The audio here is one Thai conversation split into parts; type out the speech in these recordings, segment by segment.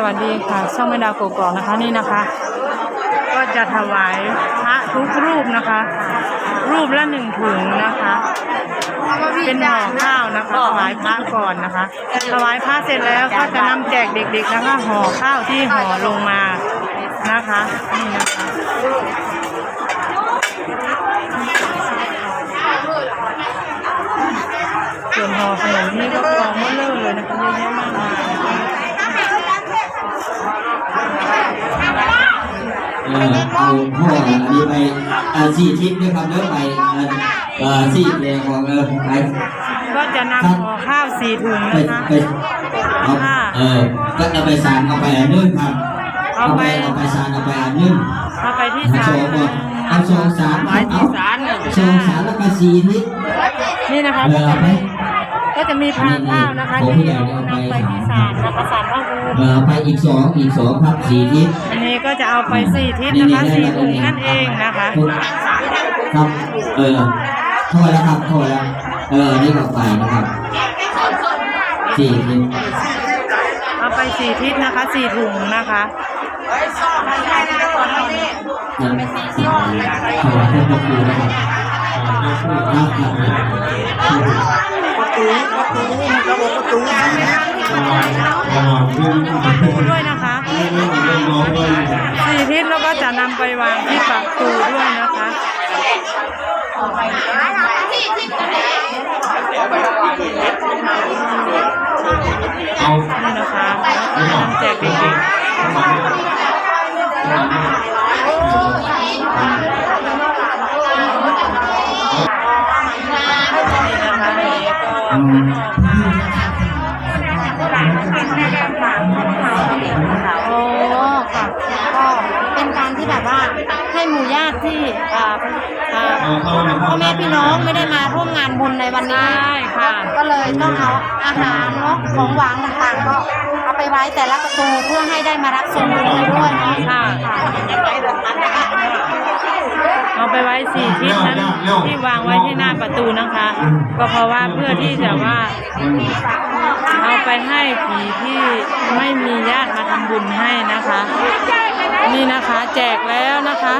สวัสดีค่ะช่องแม่ดาวกกอกนะคะนี่นะคะ ก็จะถวายพระทุกรูปนะคะ รูปละหนึ่งถุงนะคะ เป็นห่อข้าวนะคะถวายพระก่อนนะคะ ถวายพระเสร็จแล้วก็จะนำแจกเด็กๆนะคะห่อข้าวที่ห่อลงมานะคะนี่นะคะส่วนห่อขนมนี่ก็กองเมื่อเริ่มเลยนะคะเยอะแยะมากมาย อ่อเอาพ่ออันนี้ไปเอ่อสี่ทิศด้วยครับเด้อไปเอ่อเอ่อสี่แรงของเออไปก็จะนำห่อข้าวสี่ถุงไปนะคะไปเอาเออก็เอาไปสารเอาไปอันนึงครับเอาไปเอาไปสารเอาไปอันนึงเอาไปที่เอาศาสลองก่อนเอาสองสารไว้เอาที่ศาลน่ะสองสารแล้วก็สี่ทิศนี่นะคะเออเอาไปก็จะมีพานข้าวนะคะของผู้ที่ใหญ่เนี่ยเอาไปนำไปที่ศาลนะคะศาลพระภูมิเออเอาไปอีกสองอีกสองครับสี่ทิศอันนี้ก็ จะเอาไปสี่ทิศนะคะสี่ถุงนั่นเองนะคะครับ เออโทษแล้วครับโทษแล้วเออนี่ก็ไปนะครับสี่ทิศเอาไปสี่ทิศนะคะสี่ถุงนะคะยังขอให้พระครูนะครับครับครับด้วยนะคะสี่ทิศแล้วก็ จะนำไปวางที่ปากตูด้วยนะคะนี่นะคะแล้วก็นำแจกเด็กๆนี่นะคะนนี้ก็ แบบว่าให้หมู่ญาติที่อ่าอ่าพ่อแม่พี่น้องไม่ได้มาร่วมงานบุญในวันนี้ใช่ค่ะ ก็เลยต้องเอาอาหารเนาะของหวานต่างๆก็เอาไปไว้แต่ละประตูเพื่อให้ได้มารับส่วนบุญกันด้วยเนาะค่ะ เอาไปไว้สี่ทิศนั้นที่วางไว้ที่หน้าประตูนะคะ ก็เพราะว่าเพื่อที่จะว่า เอาไปให้ผีที่ไม่มีญาติมาทำบุญให้นะคะ นี่นะคะแจกแล้วนะคะ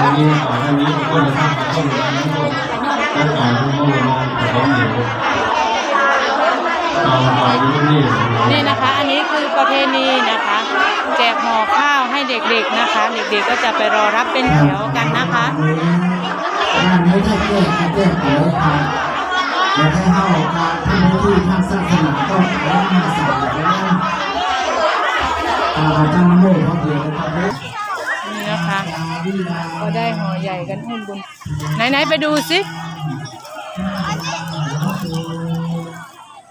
อันนี้อันนี้ก็จะทำต้นต้นต่นมาของเหนียวต่อต่ออยู่นี่นี่นะคะ อันนี้คือประเพณีนะคะ แจกห่อข้าวให้เด็กๆนะคะ เด็กๆก็จะไปรอรับเป็นแถวกันนะคะ งานนี้ถ้าแครับแล้วให้เข้าการทำหน้าที่ทางศาสนาก็ขอมาสั่งแล้วเราจะมาโม่เขาเดียวกันเลยนี่นะคะก็ได้ห่อใหญ่กันให้บุญไหนๆไปดูสิ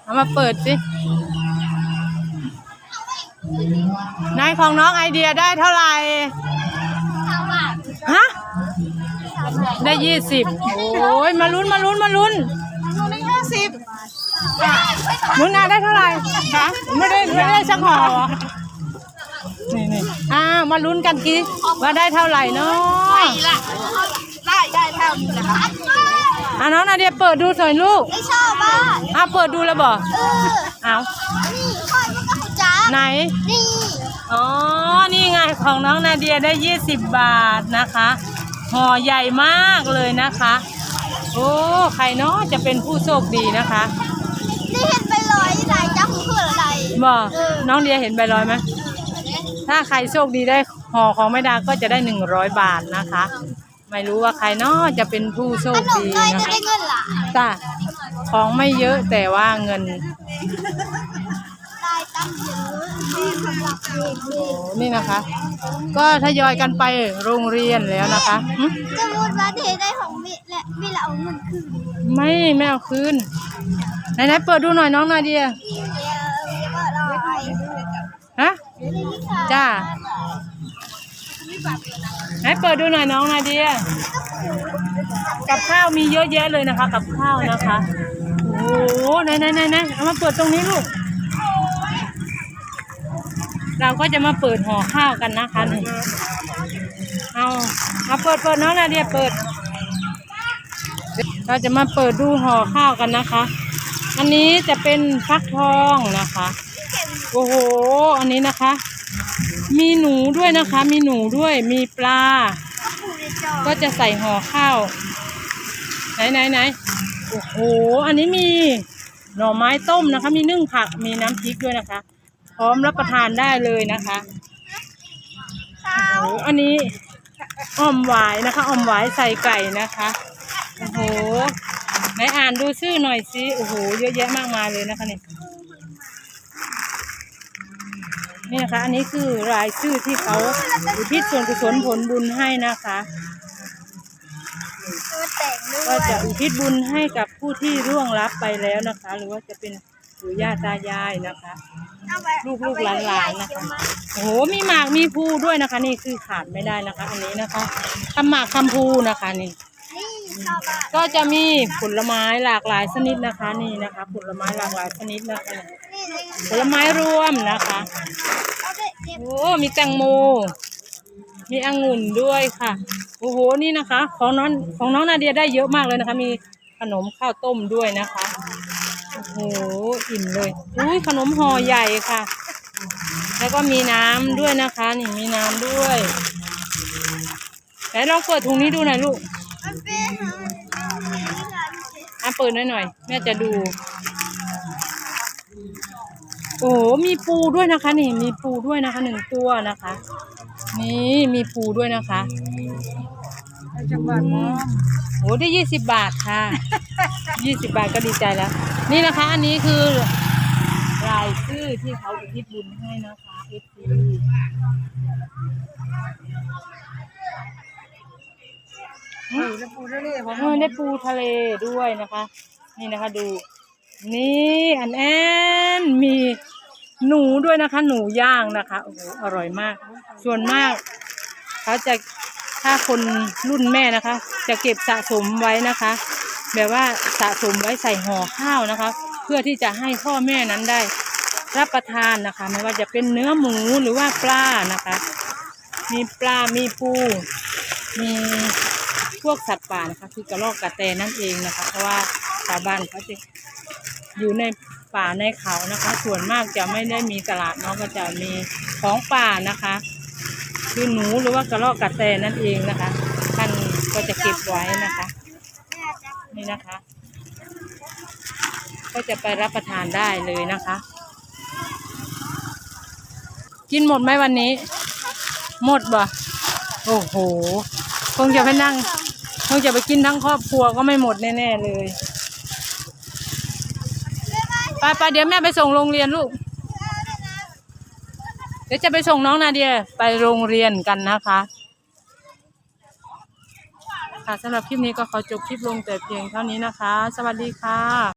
เอามาเปิดสินายของน้องไอเดียได้เท่าไหร่ฮะได้ยี่สิบโอ้ยมาลุ้นมาลุ้นมาลุ้น สิบนุนนาได้เท่าไหร่คะไม่ได้ไม่ได้สักห่อเหรอนี่นี่อ่ามาลุ้นกันกีว่าได้เท่าไหร่เนาะได้ได้เท่านี้นะคะอ่าน้องนาเดียเปิดดูหน่อยลูกไม่ชอบว่าอ่าเปิดดูแล้วบ่เออเอานี่ค่อยมันก็หูจ้าไหนนี่อ๋อนี่ไงของน้องนาเดียได้20บาทนะคะห่อใหญ่มากเลยนะคะโอ้ใครเนาะจะเป็นผู้โชคดีนะคะนี่เห็นไปลอยไหนจ้าหูเพื่ออะไรบ่น้องเดียเห็นใบลอยไหมถ้าใครโชคดีได้ห่อของไม่ดาก็จะได้100บาทนะคะ ไม่รู้ว่าใครเนาะจะเป็นผู้โชขคนมดีเนยนะจะคะได้เงินหละจ้าของไม่เยอะแต่ว่าเงินได้ตั้งเยอะ นี่สำหนี่นะคะ ก็ทยอยกันไปโรงเรียนแล้วนะคะจะพูดว่าเทได้ของวิและวิละเอาเงินคืนไม่ไม่เอาคืนไหนๆเปิดดูหน่อยน้องนาเดียฮะเดี๋ยวนี่ค่ะจ้าไหนเปิดดูหน่อยน้องนาเดียกับข้าวมีเยอะแยะเลยนะคะ กับข้าวนะคะโอ้โหไหนไหนไหนไหนเอามาเปิดตรงนี้ลูก เราก็จะมาเปิดห่อข้าวกันนะคะนี่เอาเอาเปิดเปิดน้องนาเดียเปิด เราจะมาเปิดดูห่อข้าวกันนะคะ อันนี้จะเป็นฟักทองนะคะ โอ้โห อันนี้นะคะ มีหนูด้วยนะคะ มีหนูด้วย มีปลา ก็จะใส่ห่อข้าว ไหนไหนไหนโอ้โห อันนี้มีหน่อไม้ต้มนะคะ มีนึ่งผัก มีน้ำพริกด้วยนะคะ พร้อมรับประทานได้เลยนะคะโอ้โหอันนี้อ่อมหวายนะคะอ่อมหวายใส่ไก่นะคะโอ้โหไหนอ่านดูชื่อหน่อยสิโอ้โหเยอะแยะมากมายเลยนะคะเนี่ยนี่นะคะ อันนี้คือรายชื่อที่เขาอุทิศส่วนกุศลผลบุญให้นะคะก็จะอุทิศบุญให้กับผู้ที่ร่วงลับไปแล้วนะคะ หรือว่าจะเป็น ปู่ย่าตายายนะคะ ลูกลูกหลานหลานๆนะคะโอ้โหมีหมากมีภูด้วยนะคะ นี่คือขาดไม่ได้นะคะ อันนี้นะคะคำหมากคำภูนะคะนี่ก็จะมีผลไม้หลากหลายชนิดนะคะ นี่นะคะ ผลไม้หลากหลายชนิดนะคะผลไม้รวมนะคะโอ้ มีแตงโม มีองุ่นด้วยค่ะ โอ้โห นี่นะคะ ของน้องของน้องนาเดียได้เยอะมากเลยนะคะ มีขนมข้าวต้มด้วยนะคะ โอ้โหอิ่มเลยอุ้ยขนมห่อใหญ่ค่ะ แล้วก็มีน้ำด้วยนะคะ นี่มีน้ำด้วยไหนลองเปิดถุงนี้ดูหน่อยลูกอะเปิดหน่อยหน่อยแม่จะดู โอ้โหมีปูด้วยนะคะ นี่มีปูด้วยนะคะหนึ่งตัวนะคะ นี่มีปูด้วยนะคะจังหวัดโอ้ได้ยี่สิบบาทค่ะ ยี่สิบบาทก็ดีใจแล้ว นี่นะคะ อันนี้คือรายชื่อที่เขาอุทิศบุญให้นะคะเอฟซีเออได้ปูทะเลด้วยนะคะ นี่นะคะดู นี่อันแอนมีหนูด้วยนะคะ หนูย่างนะคะโอ้โหอร่อยมาก ส่วนมากเขาจะถ้าคนรุ่นแม่นะคะ จะเก็บสะสมไว้นะคะ แบบว่าสะสมไว้ใส่ห่อข้าวนะคะ เพื่อที่จะให้พ่อแม่นั้นได้รับประทานนะคะ ไม่ว่าจะเป็นเนื้อหมูหรือว่าปลานะคะ มีปลา มีปู มีพวกสัตว์ป่านะคะคือกระรอกกระแตนั่นเองนะคะ เพราะว่าชาวบ้านเขาจะอยู่ในป่าในเขานะคะ ส่วนมากจะไม่ได้มีตลาดเนาะก็จะมีของป่านะคะ คือหนูหรือว่ากระรอกกระแตนั่นเองนะคะท่านก็จะเก็บไว้นะคะ นี่นะคะ ก็จะไปรับประทานได้เลยนะคะ กินหมดไหมวันนี้ หมดบ่โอ้โห คงจะไปนั่ง คงจะไปกินทั้งครอบครัวก็ไม่หมดแน่ๆเลยไปไปเดี๋ยวแม่ไปส่งโรงเรียนลูก เดี๋ยวจะไปส่งน้องนาเดียไปโรงเรียนกันนะคะ ค่ะสำหรับคลิปนี้ก็ขอจบคลิปลงแต่เพียงเท่านี้นะคะ สวัสดีค่ะ